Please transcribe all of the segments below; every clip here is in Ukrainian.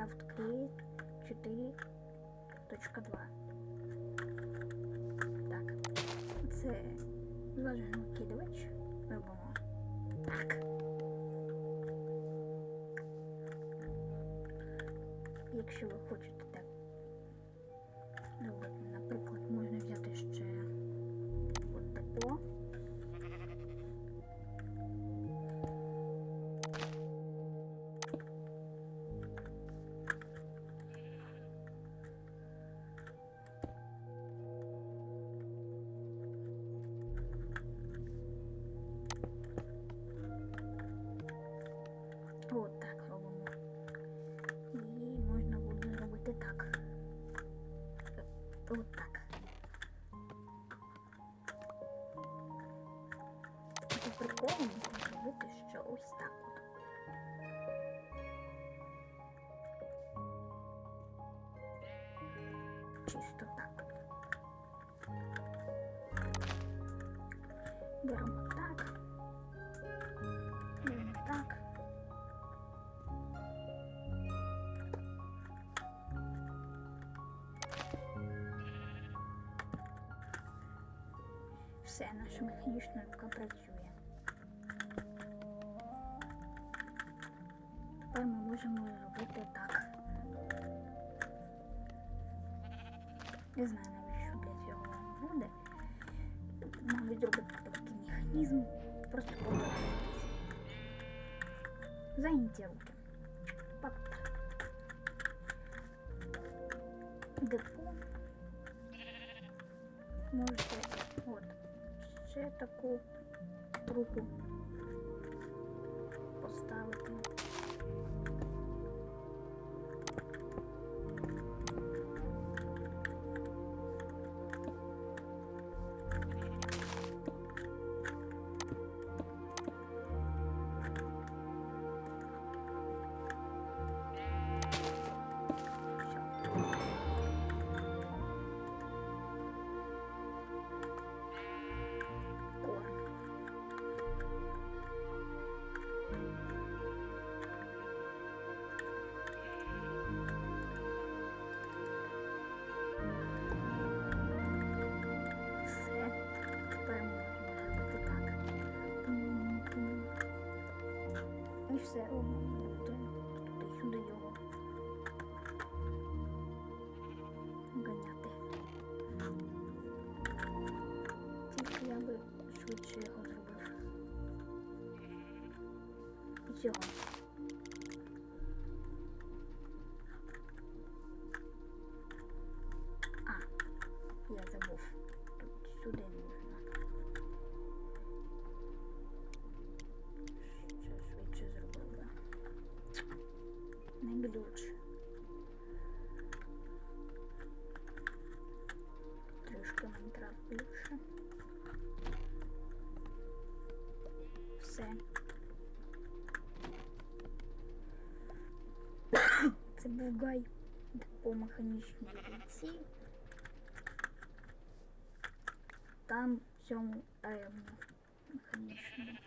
Create 4.2. Так. Це зважений кидувач. Робимо. Так. Якщо ви хочете Можна зробити ще ось так. Чисто так. Беремо так. Беремо так. Все, наша механічна працює. Не знаю навіщо для цього вам буде. Мабуть, зробити такий механізм. Просто повертайтесь. Зайняті руки. Так. Депо. Можете от ще таку руку І все робимо туди-сюди його. Ганяти. Тільки я би швидше його зробив. І Не глюч. Трішки Майнкрафт більше. Все. Це був гай по механічній руці. Там в цьому е, механічному.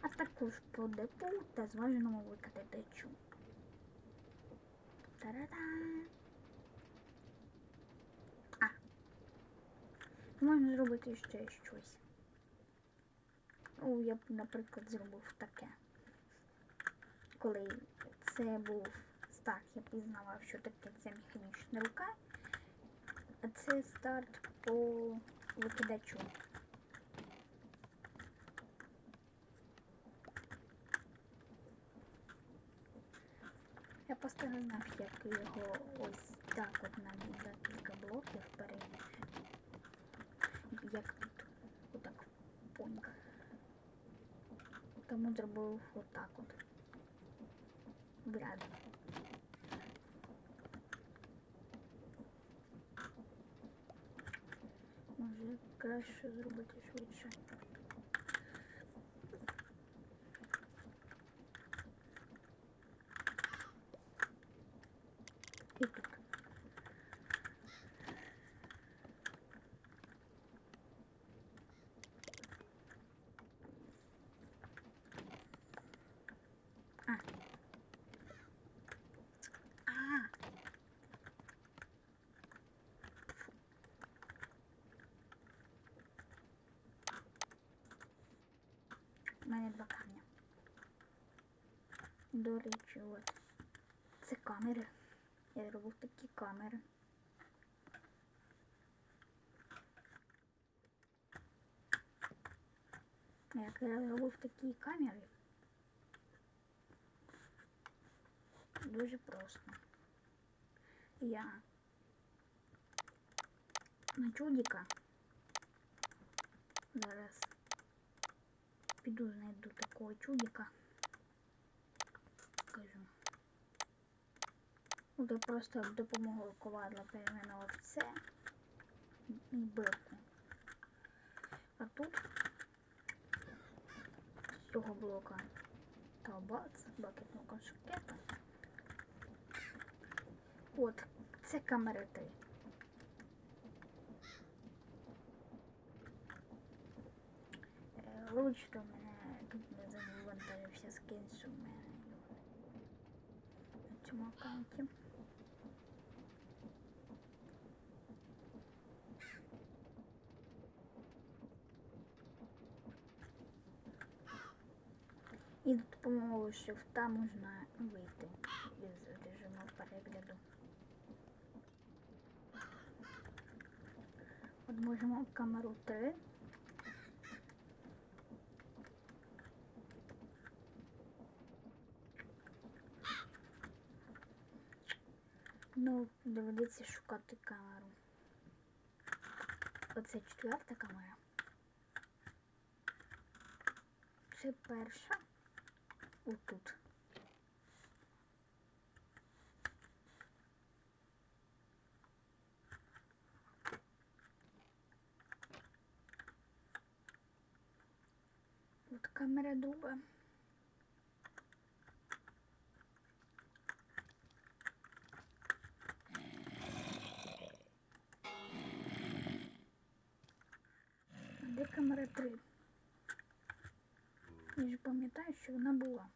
А також по депу та зваженому викидачу. Та-да-да! А. Можна зробити ще щось. Ну, я б, наприклад, зробив таке. Коли це був старт, я пізнавав, що таке ця механічна рука. А це старт по викидачу. Постараюсь, як його ось так от навіть декілька блоків перед. Як тут отак понька. Тому зробив отак от. В ряд. Може краще зробити швидше. І тут. А. А. мене два камня. До речі, от. Це камери. Я зробив такі камери. Як я зробив такі камери. Дуже просто. Я на чудика зараз піду знайду такого чудика. Кажу. Буде просто допомогу ковадла перейменував це і бирку. А тут з цього блока та бац, блакитного шкета. От, це камера 3. Е, Ручка в мене тут не завантажився скин, що в мене на цьому аккаунті. І за допомогою шрифта можна вийти із режиму перегляду. От можемо камеру 3. Ну, доведеться шукати камеру. Оце четверта камера. Це перша. Отут. От камера друга. А камера 3? Я ж пам'ятаю, що вона була.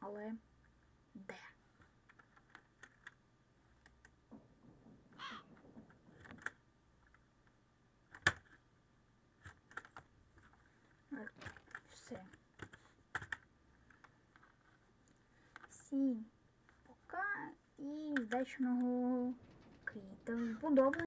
Але де? Все. Всім вдачного квіта. Подобно.